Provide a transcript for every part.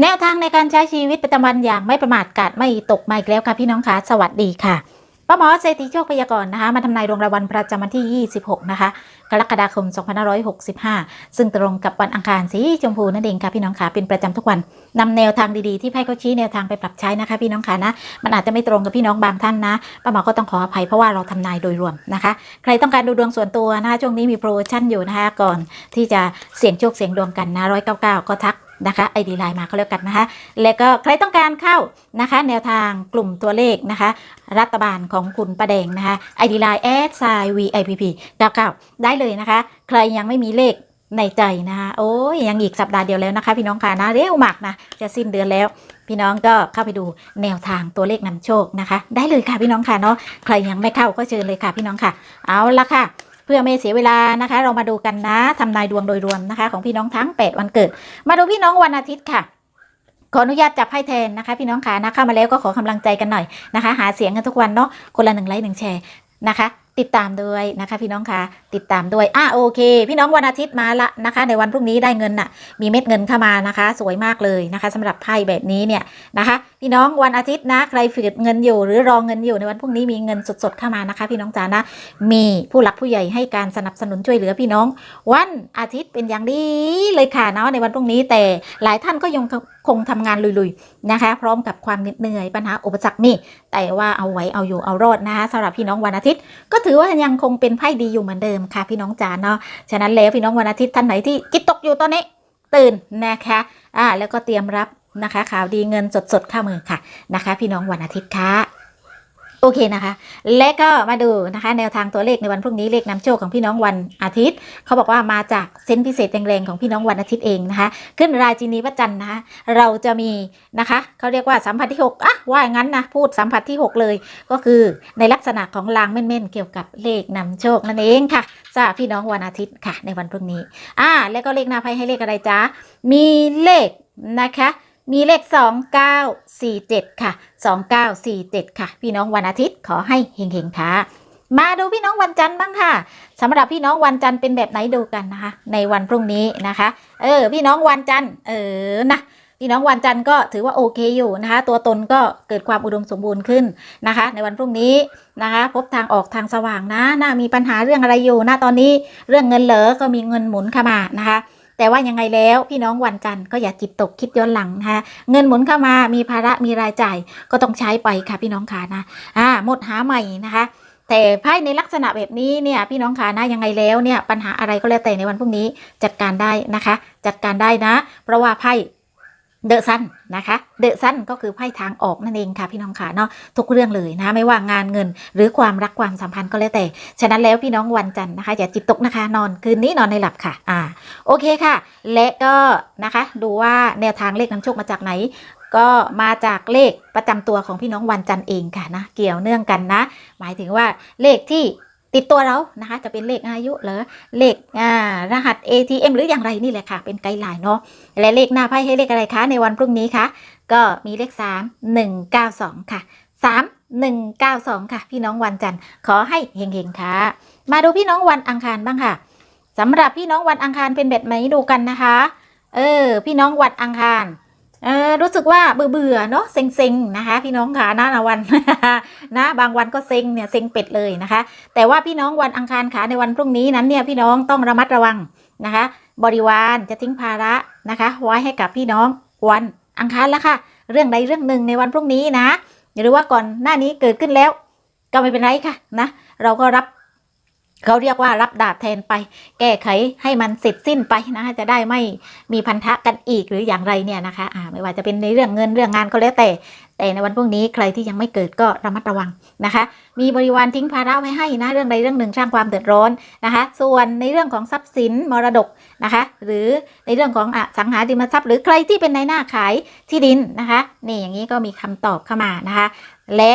แนวทางในการใช้ชีวิตประจำวันอย่างไม่ประมาทกาดไม่ตกมาอีกแล้วค่ะพี่น้องคะสวัสดีค่ะป้าหมอเศรษฐีโชคพยากรณ์นะคะ มาทำนายดวงรายวันประจำวันที่ 26 นะคะ กรกฎาคม 2565 ซึ่งตรงกับวันอังคารสีชมพูนั่นเองค่ะพี่น้องคะเป็นประจำทุกวันนำแนวทางดีๆที่ไพ่เขาชี้แนวทางไปปรับใช้นะคะ พี่น้องคะนะ มันอาจจะไม่ตรงกับพี่น้องบางท่านนะป้าหมอก็ต้องขออภัยเพราะว่าเราทำนายโดยรวมนะคะ ใครต้องการดูดวงส่วนตัวนะคะช่วงนี้มีโปรโมชั่นอยู่นะคะก่อนที่จะเสี่ยงโชคเสี่ยงดวงกันนะ199 ก็ทัก นะคะไอดีไลน์มาก็แล้วกันนะคะ แล้วก็ใครต้องการเข้านะคะ แนวทางกลุ่มตัวเลขนะคะ รัฐบาลของคุณประแดงนะคะไอดีไลน์แอดไซ VIPP 99ได้เลยนะคะ ใครยังไม่มีเลขในใจนะคะโอ้ยยังอีกสัปดาห์เดียวแล้วนะคะ พี่น้องค่ะนะเร็วมากนะจะสิ้นเดือนแล้ว พี่น้องก็เข้าไปดูแนวทางตัวเลขนำโชคนะคะ ได้เลยค่ะพี่น้องค่ะเนาะใครยังไม่เข้าก็เชิญเลยค่ะพี่น้องค่ะ เอาละค่ะ เพื่อไม่เสียเวลานะคะ เรามาดูกันนะทำนายดวงโดยรวมนะคะ ของพี่น้องทั้ง 8 วันเกิด มาดูพี่น้องวันอาทิตย์ค่ะขออนุญาตจับให้แทนนะคะ พี่น้องขานะเข้ามาแล้วก็ขอกำลังใจกันหน่อยนะคะ หาเสียงกันทุกวันเนาะคนละหนึ่งไลค์หนึ่งแชร์นะคะ ติดตามด้วยนะคะพี่น้องคะติดตามด้วยอะโอเค พี่น้องวันอาทิตย์มาละนะคะ ในวันพรุ่งนี้ได้เงินน่ะ มีเม็ดเงินเข้ามานะคะ สวยมากเลยนะคะสำหรับไพ่แบบนี้เนี่ยนะคะ พี่น้องวันอาทิตย์นะใครฝืดเงินอยู่ หรือรองเงินอยู่ในวันพรุ่งนี้มีเงินสดๆเข้ามานะคะ พี่น้องจ๋านะ มีผู้หลักผู้ใหญ่ให้การสนับสนุนช่วยเหลือพี่น้อง วันอาทิตย์เป็นอย่างดีเลยค่ะเนาะในวันพรุ่งนี้แต่หลายท่านก็ยัง คงทำงานลุยๆนะคะ พร้อมกับความเหน็ดเหนื่อยปัญหาอุปสรรคนี่แต่ว่าเอาไว้เอาอยู่เอารอดนะคะสำหรับพี่น้องวันอาทิตย์ ก็ถือว่ายังคงเป็นไพ่ดีอยู่เหมือนเดิมค่ะ พี่น้องจ๋าเนาะฉะนั้นแล้วพี่น้องวันอาทิตย์ท่านไหนที่คิดตกอยู่ตอนนี้ตื่นนะคะอ่าแล้วก็เตรียมรับนะคะ ข่าวดีเงินสดๆเข้ามือค่ะนะคะ พี่น้องวันอาทิตย์ค่ะ โอเคนะคะ และก็มาดูนะคะ แนวทางตัวเลขในวันพรุ่งนี้เลขนำโชคของพี่น้องวันอาทิตย์ เขาบอกว่ามาจากเส้นพิเศษแรงๆของพี่น้องวันอาทิตย์เองนะคะ ขึ้นราชินีพระจันทร์นะคะเราจะมีนะคะเขาเรียกว่าสัมผัสที่6อะว่าอย่างนั้นนะพูดสัมผัสที่ 6 เลย ก็คือในลักษณะของลางเม่นๆเกี่ยวกับเลขนำโชคนั่นเองค่ะสำหรับพี่น้องวันอาทิตย์ค่ะ ในวันพรุ่งนี้อ่าแล้วก็เลขหน้าไพ่ให้เลขอะไรจ๊ะมีเลขนะคะ มีเลข 2947 ค่ะ 2947 ค่ะ พี่น้องวันอาทิตย์ขอให้เฮงๆค่ะ มาดูพี่น้องวันจันทร์บ้างค่ะสำหรับพี่น้องวันจันทร์เป็นแบบไหนดูกันนะคะ ในวันพรุ่งนี้นะคะ เออ พี่น้องวันจันทร์เออนะพี่น้องวันจันทร์ก็ถือว่าโอเคอยู่นะคะ ตัวตนก็เกิดความอุดมสมบูรณ์ขึ้นนะคะ ในวันพรุ่งนี้นะคะ พบทางออกทางสว่างนะน่ามีปัญหาเรื่องอะไรอยู่นะตอนนี้เรื่องเงินเหลอก็มีเงินหมุนเข้ามานะคะ แต่ว่ายังไงแล้วพี่น้องวันจันทร์ก็อย่าจิตตกคิดย้อนหลังนะคะเงินหมุนเข้ามามีภาระมีรายจ่ายก็ต้องใช้ไปค่ะพี่น้องค่ะนะอ่าหมดหาใหม่นะคะแต่ไพ่ในลักษณะแบบนี้เนี่ยพี่น้องค่ะนะยังไงแล้วเนี่ยปัญหาอะไรก็แล้วแต่ในวันพรุ่งนี้จัดการได้นะคะ จัดการได้นะ เพราะว่าไพ่ เดอะซันนะคะเดอะซันก็คือไพ่ทางออกนั่นเองค่ะพี่น้องค่ะเนาะทุกเรื่องเลยนะไม่ว่างานเงิน หรือความรักความสัมพันธ์ก็แล้วแต่ ฉะนั้นแล้วพี่น้องวันจันทร์นะคะอย่าจิตตกนะคะนอนคืนนี้นอนในหลับค่ะอ่าโอเคค่ะ และก็นะคะดูว่าแนวทางเลขนำโชคมาจากไหน ก็มาจากเลขประจำตัวของพี่น้องวันจันทร์เองค่ะนะเกี่ยวเนื่องกันนะ หมายถึงว่าเลขที่ ติดตัวเรานะคะจะเป็นเลขอายุหรือเลขอ่ารหัส ATM หรืออย่างไรนี่แหละค่ะ เป็นไกด์ไลน์เนาะและเลขหน้าไพ่ให้เลขอะไรคะในวันพรุ่งนี้คะก็มีเลข 3 1 9 2 ค่ะ 3 1 9 2 ค่ะ พี่น้องวันจันทร์ขอให้เฮงๆค่ะ มาดูพี่น้องวันอังคารบ้างค่ะสำหรับพี่น้องวันอังคารเป็นแบบไหนดูกันนะคะ เออ พี่น้องวันอังคาร รู้สึกว่าเบื่อเบื่อเนาะเซ็งเซ็งๆนะคะ พี่น้องค่ะนะวันนะบางวันก็เซ็งเนี่ยเซ็งเป็ดเลยนะคะ แต่ว่าพี่น้องวันอังคารขาในวันพรุ่งนี้นั้นเนี่ยพี่น้องต้องระมัดระวังนะคะ บริวารจะทิ้งภาระนะคะ ไว้ให้กับพี่น้องวันอังคารแล้วค่ะ เรื่องใดเรื่องหนึ่งในวันพรุ่งนี้นะหรือว่าก่อนหน้านี้เกิดขึ้นแล้ว ก็ไม่เป็นไรค่ะนะเราก็รับ เขาเรียกว่ารับดาบแทนไป แก้ไขให้มันเสร็จสิ้นไปนะจะได้ไม่มีพันธะกันอีกหรืออย่างไรเนี่ยนะคะอ่าไม่ว่าจะเป็นในเรื่องเงินเรื่องงานก็แล้วแต่ แต่ในวันพรุ่งนี้ใครที่ยังไม่เกิดก็ระมัดระวังนะคะ มีบริวารทิ้งภาระไว้ให้นะเรื่องใดเรื่องหนึ่งสร้างความเดือดร้อนนะคะ ส่วนในเรื่องของทรัพย์สินมรดกนะคะ หรือในเรื่องของอสังหาริมทรัพย์ หรือใครที่เป็นนายหน้าขายที่ดินนะคะนี่อย่างนี้ก็มีคำตอบเข้ามานะคะ และ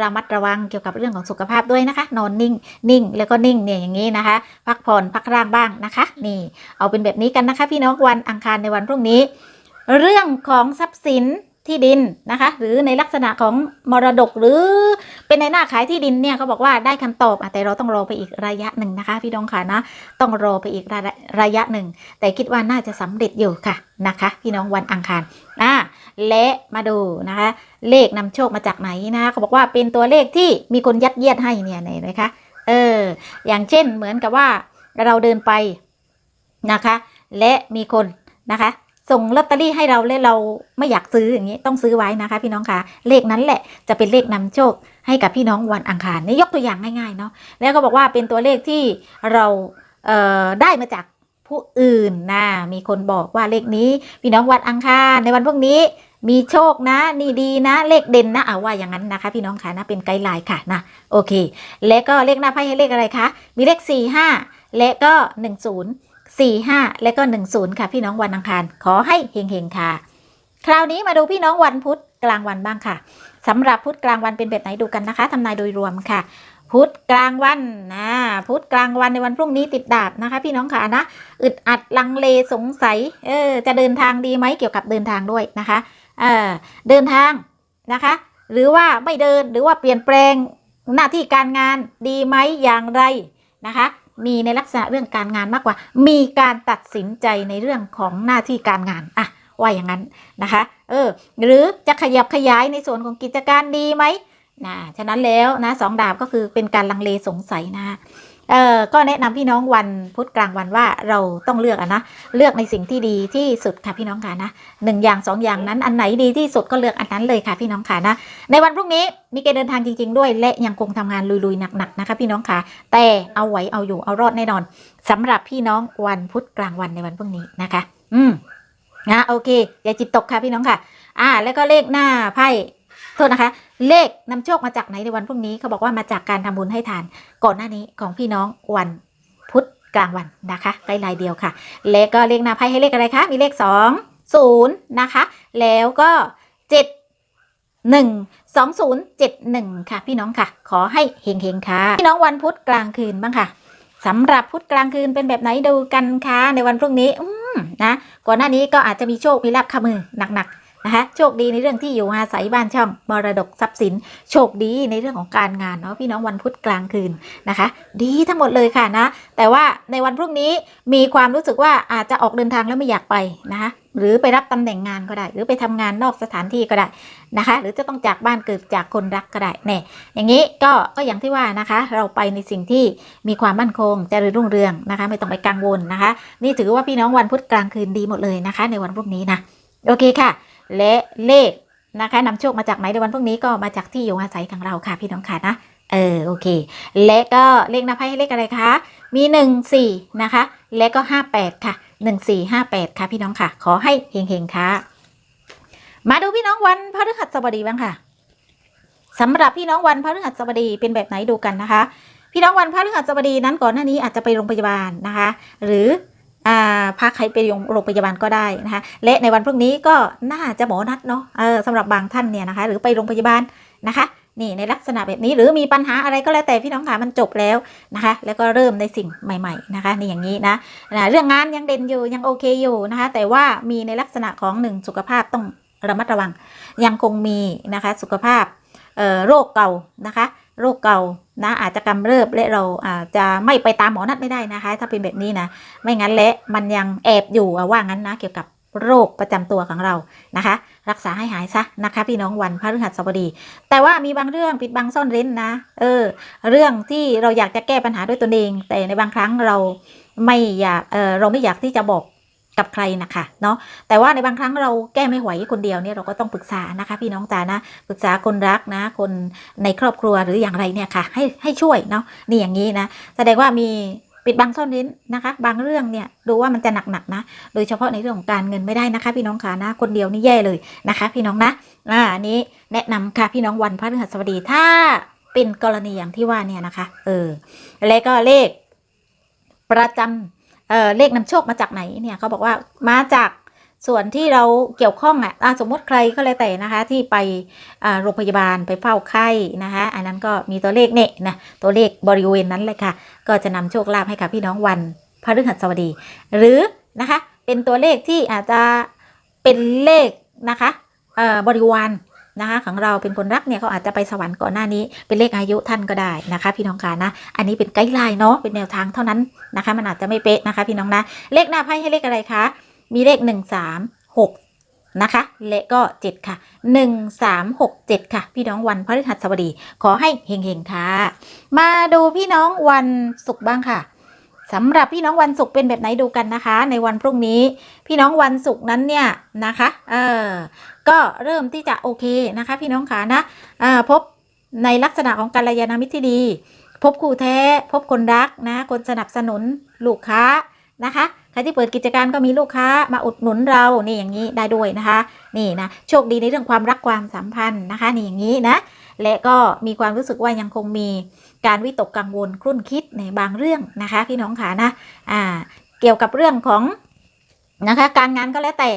ระมัดระวังเกี่ยวกับเรื่องของสุขภาพด้วยนะคะ นอนนิ่ง นิ่ง แล้วก็นิ่งเนี่ยอย่างนี้นะคะ พักผ่อนพักร่างบ้างนะคะ นี่เอาเป็นแบบนี้กันนะคะ พี่น้องวันอังคารในวันพรุ่งนี้ เรื่องของทรัพย์สินที่ดินนะคะ หรือในลักษณะของมรดกหรือเป็นในหน้าขายที่ดินเนี่ยเขาบอกว่าได้คำตอบแต่เราต้องรอไปอีกระยะหนึ่งนะคะ พี่น้องค่ะนะต้องรอไปอีกระระยะหนึ่งแต่คิดว่าน่าจะสำเร็จอยู่ค่ะนะคะ พี่น้องวันอังคารอ่า และมาดูนะคะ เลขนำโชคมาจากไหนนะคะเขาบอกว่าเป็นตัวเลขที่มีคนยัดเยียดให้เนี่ยไหนนะคะเอออย่างเช่นเหมือนกับว่าเราเดินไปนะคะ และมีคนนะคะส่งลอตเตอรี่ให้เราและเราไม่อยากซื้ออย่างนี้ต้องซื้อไว้นะคะ พี่น้องคะเลขนั้นแหละจะเป็นเลขนำโชคให้กับพี่น้องวันอังคารนี่ยกตัวอย่างง่ายๆเนาะแล้วก็บอกว่าเป็นตัวเลขที่เราเอ่อได้มาจากผู้อื่นนะมีคนบอกว่าเลขนี้ พี่น้องวันอังคารในวันพวกนี้ มีโชคนะ นี่ดีนะ เลขเด่นนะเอาว่าอย่างนั้นนะคะ พี่น้องคะนะเป็นไกด์ไลน์ค่ะนะโอเค และก็เลขหน้าไพ่ให้เลขอะไรคะมีเลข 4 5 และก็ 10 4 5 และก็ 10 ค่ะ พี่น้องวันอังคาร ขอให้เฮงๆค่ะ คราวนี้มาดูพี่น้องวันพุธกลางวันบ้างค่ะสำหรับพุธกลางวันเป็นแบบไหนดูกันนะคะทำนายโดยรวมค่ะพุธกลางวันนะพุธกลางวันในวันพรุ่งนี้ติดดาบนะคะ พี่น้องค่ะนะอึดอัดลังเลสงสัยเออจะเดินทางดีไหมเกี่ยวกับเดินทางด้วยนะคะ เดินทางนะคะ หรือว่าไม่เดินหรือว่าเปลี่ยนแปลงหน้าที่การงานดีไหมอย่างไรนะคะ มีในลักษณะเรื่องการงานมากกว่า มีการตัดสินใจในเรื่องของหน้าที่การงานอะว่าอย่างนั้นนะคะ เออ หรือจะขยับขยายในส่วนของกิจการดีไหมนะฉะนั้นแล้วนะสองดาบก็คือเป็นการลังเลสงสัยนะคะ เออก็แนะนำพี่น้องวันพุธกลางวันว่าเราต้องเลือกอะนะเลือกในสิ่งที่ดีที่สุดค่ะพี่น้องค่ะนะหนึ่งอย่างสองอย่างนั้นอันไหนดีที่สุดก็เลือกอันนั้นเลยค่ะพี่น้องค่ะนะในวันพรุ่งนี้มีเกณฑ์เดินทางจริง ๆ ด้วย และยังคงทำงานลุยๆหนักๆนะคะ พี่น้องค่ะแต่เอาไหวเอาอยู่เอารอดแน่นอนสำหรับพี่น้องวันพุธกลางวันในวันพรุ่งนี้นะคะ อืมนะโอเค อย่าจิตตกค่ะพี่น้องค่ะ อ่า แล้วก็เลขหน้าไพ่ ทษนะคะ เลขนำโชคมาจากไหนในวันพรุ่งนี้เขาบอกว่ามาจากการทำบุญให้ทาน ก่อนหน้านี้ของพี่น้องวันพุธกลางวันนะคะใกล้ลายเดียวค่ะและก็เลขหน้าไพ่ให้เลขอะไรคะมีเลขสองศูนย์นะคะ แล้วก็เจ็ดหนึ่งสองศูนย์เจ็ดหนึ่งค่ะ พี่น้องค่ะ ขอให้เฮงๆค่ะ พี่น้องวันพุธกลางคืนบ้างค่ะสำหรับพุธกลางคืนเป็นแบบไหนดูกันคะในวันพรุ่งนี้อืมนะก่อนหน้านี้ก็อาจจะมีโชคมีลาบขมือหนักๆ นะคะโชคดีในเรื่องที่อยู่อาศัยบ้านช่องมรดกทรัพย์สิน โชคดีในเรื่องของการงานเนาะพี่น้องวันพุธกลางคืนนะคะ ดีทั้งหมดเลยค่ะนะ แต่ว่าในวันพรุ่งนี้มีความรู้สึกว่าอาจจะออกเดินทางแล้วไม่อยากไปนะคะหรือไปรับตำแหน่งงานก็ได้ หรือไปทำงานนอกสถานที่ก็ได้นะคะ หรือจะต้องจากบ้านเกิดจากคนรักก็ได้แน่อย่างนี้ก็ก็อย่างที่ว่านะคะ เราไปในสิ่งที่มีความมั่นคงเจริญรุ่งเรืองนะคะ ไม่ต้องไปกังวลนะคะ นี่ถือว่าพี่น้องวันพุธกลางคืนดีหมดเลยนะคะ ในวันพรุ่งนี้นะโอเคค่ะ และเลขนะคะนำโชคมาจากไหนในวันพรุ่งนี้ก็มาจากที่อยู่อาศัยของเราค่ะพี่น้องค่ะนะเออโอเค และก็เลขหน้าไพ่ให้เลขอะไรคะ มีหนึ่งสี่นะคะ และก็ห้าแปดค่ะหนึ่งสี่ห้าแปดค่ะพี่น้องค่ะ ขอให้เฮงๆค่ะ มาดูพี่น้องวันพฤหัสบดีบ้างค่ะสำหรับพี่น้องวันพฤหัสบดีเป็นแบบไหนดูกันนะคะ พี่น้องวันพฤหัสบดีนั้นก่อนหน้านี้อาจจะไปโรงพยาบาลนะคะ หรือ พาใครไปโรงพยาบาลก็ได้นะคะและในวันพรุ่งนี้ก็น่าจะหมอนัดเนาะสำหรับบางท่านเนี่ยนะคะ หรือไปโรงพยาบาลนะคะนี่ในลักษณะแบบนี้หรือมีปัญหาอะไรก็แล้วแต่พี่น้องค่ะมันจบแล้วนะคะ แล้วก็เริ่มในสิ่งใหม่ๆนะคะนี่อย่างนี้นะนะเรื่องงานยังเด่นอยู่ยังโอเคอยู่นะคะ แต่ว่ามีในลักษณะของหนึ่งสุขภาพต้องระมัดระวัง ยังคงมีนะคะสุขภาพโรคเก่านะคะ โรคเก่านะอาจจะกำเริบและเราอาจจะไม่ไปตามหมอนัดไม่ได้นะคะ ถ้าเป็นแบบนี้นะ ไม่งั้นและมันยังแอบอยู่ว่างั้นนะเกี่ยวกับโรคประจำตัวของเรานะคะ รักษาให้หายซะนะคะ พี่น้องวันพฤหัสบดี แต่ว่ามีบางเรื่องปิดบังซ่อนเร้นนะ เออ เรื่องที่เราอยากจะแก้ปัญหาด้วยตนเอง แต่ในบางครั้งเราไม่อยากเออเราไม่อยากที่จะบอก กับใครนะคะเนาะแต่ว่าในบางครั้งเราแก้ไม่ไหวคนเดียวเนี่ยเราก็ต้องปรึกษานะคะ พี่น้องจ๋านะปรึกษาคนรักนะ คนในครอบครัวหรืออย่างไรเนี่ยค่ะ ให้ให้ช่วยเนาะนี่อย่างนี้นะแสดงว่ามีปิดบังซ่อนเร้นนะคะ บางเรื่องเนี่ยดูว่ามันจะหนักๆนะ โดยเฉพาะในเรื่องของการเงินไม่ได้นะคะ พี่น้องค่ะนะ คนเดียวนี่แย่เลยนะคะ พี่น้องนะอ่าอันนี้แนะนำค่ะพี่น้องวันพระฤหัสบดีถ้าเป็นกรณีอย่างที่ว่าเนี่ยนะคะ เออแล้วก็เลขประจำ เออเลขนำโชคมาจากไหนเนี่ยเขาบอกว่ามาจากส่วนที่เราเกี่ยวข้องอะสมมติใครก็แล้วแต่นะคะที่ไปโรงพยาบาลไปเฝ้าไข้นะคะอันนั้นก็มีตัวเลขเนี่ยนะตัวเลขบริเวณนั้นเลยค่ะ ก็จะนำโชคลาภให้กับพี่น้องวันพฤหัสบดี หรือนะคะเป็นตัวเลขที่อาจจะเป็นเลขนะคะบริวาร นะคะของเราเป็นคนรักเนี่ยเขาอาจจะไปสวรรค์ก่อนหน้านี้ เป็นเลขอายุท่านก็ได้นะคะ พี่น้องคะนะ อันนี้เป็นไกด์ไลน์เนาะเป็นแนวทางเท่านั้นนะคะ มันอาจจะไม่เป๊ะนะคะ พี่น้องนะเลขหน้าไพ่ให้เลขอะไรคะมีเลขหนึ่งสามหกนะคะและก็7ค่ะ1 3 6 7ค่ะ พี่น้องวันพฤหัสบดี ขอให้เฮงๆค่ะ มาดูพี่น้องวันศุกร์บ้างค่ะ สำหรับพี่น้องวันศุกร์เป็นแบบไหนดูกันนะคะ ในวันพรุ่งนี้ พี่น้องวันศุกร์นั้นเนี่ยนะคะเออก็เริ่มที่จะโอเคนะคะ พี่น้องขานะอ่าพบในลักษณะของการยานามิตรที่ดี พบคู่แท้ พบคนรักนะ คนสนับสนุนลูกค้านะคะ ใครที่เปิดกิจการก็มีลูกค้ามาอุดหนุนเรานี่อย่างนี้ได้ด้วยนะคะ นี่นะโชคดีในเรื่องความรักความสัมพันธ์นะคะ นี่อย่างนี้นะ และก็มีความรู้สึกว่ายังคงมีการวิตกกังวลครุ่นคิดในบางเรื่องนะคะพี่น้องขานะอ่าเกี่ยวกับเรื่องของนะคะ การงานก็แล้วแต่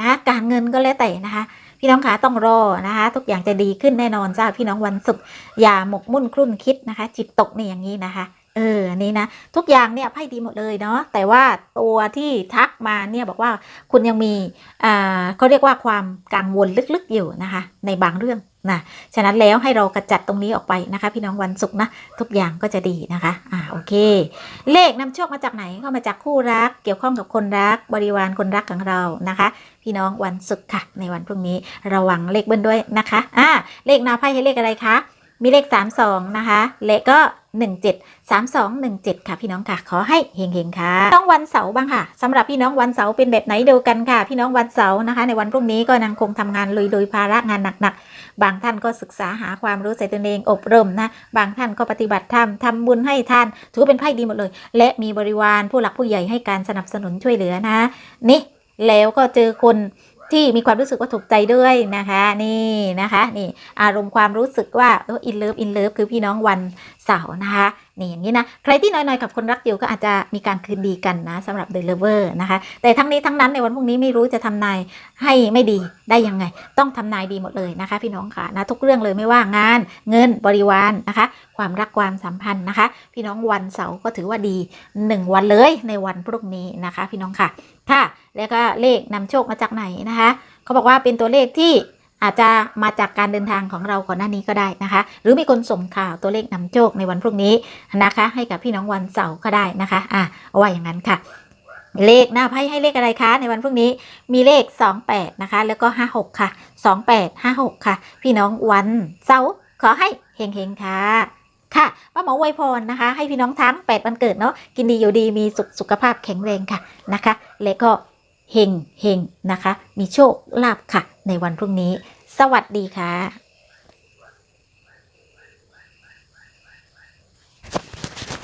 นะการเงินก็แล้วแต่นะคะ พี่น้องขาต้องรอนะคะ ทุกอย่างจะดีขึ้นแน่นอนจ้าพี่น้องวันศุกร์อย่าหมกมุ่นครุ่นคิดนะคะ จิตตกนี่อย่างนี้นะคะ เอออันนี้นะทุกอย่างเนี่ยไพ่ดีหมดเลยเนาะแต่ว่าตัวที่ทักมาเนี่ยบอกว่าคุณยังมีอ่าเขาเรียกว่าความกังวลลึกๆอยู่นะคะ ในบางเรื่องนะฉะนั้นแล้วให้เรากระจัดตรงนี้ออกไปนะคะ พี่น้องวันศุกร์นะทุกอย่างก็จะดีนะคะอ่าโอเค เลขนำโชคมาจากไหนก็มาจากคู่รัก เกี่ยวข้องกับคนรักบริวารคนรักของเรานะคะ พี่น้องวันศุกร์ค่ะ ในวันพรุ่งนี้ระวังเลขเบิ้ลด้วยนะคะอ่าเลขนาไพ่ให้เลขอะไรคะมีเลข 32 นะคะและก็ 17 3217 ค่ะพี่น้องค่ะ ขอให้เฮงๆค่ะน้องวันเสาร์บ้างค่ะสำหรับพี่น้องวันเสาร์เป็นแบบไหนดูกันค่ะ พี่น้องวันเสาร์นะคะ ในวันพรุ่งนี้ก็ยังคงทำงานลุยๆภาระงานหนักๆ บางท่านก็ศึกษาหาความรู้ใส่ตนเองอบรมนะ บางท่านก็ปฏิบัติธรรมทำบุญให้ท่าน ถือว่าเป็นไพ่ดีหมดเลย และมีบริวารผู้หลักผู้ใหญ่ให้การสนับสนุนช่วยเหลือนะ นี่แล้วก็เจอคน ที่มีความรู้สึกว่าถูกใจด้วยนะคะนี่นะคะนี่อารมณ์ความรู้สึกว่าอินเลิฟอินเลิฟคือพี่น้องวันเสาร์นะคะนี่อย่างนี้นะใครที่น้อยๆกับคนรักอยู่ก็อาจจะมีการคืนดีกันนะสำหรับเดลเวอร์นะคะ แต่ทั้งนี้ทั้งนั้นในวันพรุ่งนี้ไม่รู้จะทำนายให้ไม่ดีได้ยังไง ต้องทำนายดีหมดเลยนะคะ พี่น้องค่ะนะทุกเรื่องเลยไม่ว่างานเงินบริวารนะคะ ความรักความสัมพันธ์นะคะ พี่น้องวันเสาร์ก็ถือว่าดีหนึ่งวันเลยในวันพรุ่งนี้นะคะ พี่น้องค่ะ ค่ะ แล้วก็เลขนำโชคมาจากไหนนะคะ เขาบอกว่าเป็นตัวเลขที่อาจจะมาจากการเดินทางของเราก่อนหน้านี้ก็ได้นะคะ หรือมีคนส่งข่าวตัวเลขนำโชคในวันพรุ่งนี้นะคะ ให้กับพี่น้องวันเสาร์ก็ได้นะคะอะเอาไว้อย่างนั้นค่ะ เลขหน้าไพ่ให้เลขอะไรคะ ในวันพรุ่งนี้มีเลข 28 นะคะ แล้วก็ 56 ค่ะ 28 56 ค่ะ พี่น้องวันเสาร์ขอให้เฮงๆค่ะ ค่ะป้าหมอไวยพรนะคะ ให้พี่น้องทั้ง8วันเกิดเนาะกินดีอยู่ดีมีสุขสุขภาพแข็งแรงค่ะนะคะ และก็เฮงเฮงนะคะ มีโชคลาภค่ะ ในวันพรุ่งนี้ สวัสดีค่ะ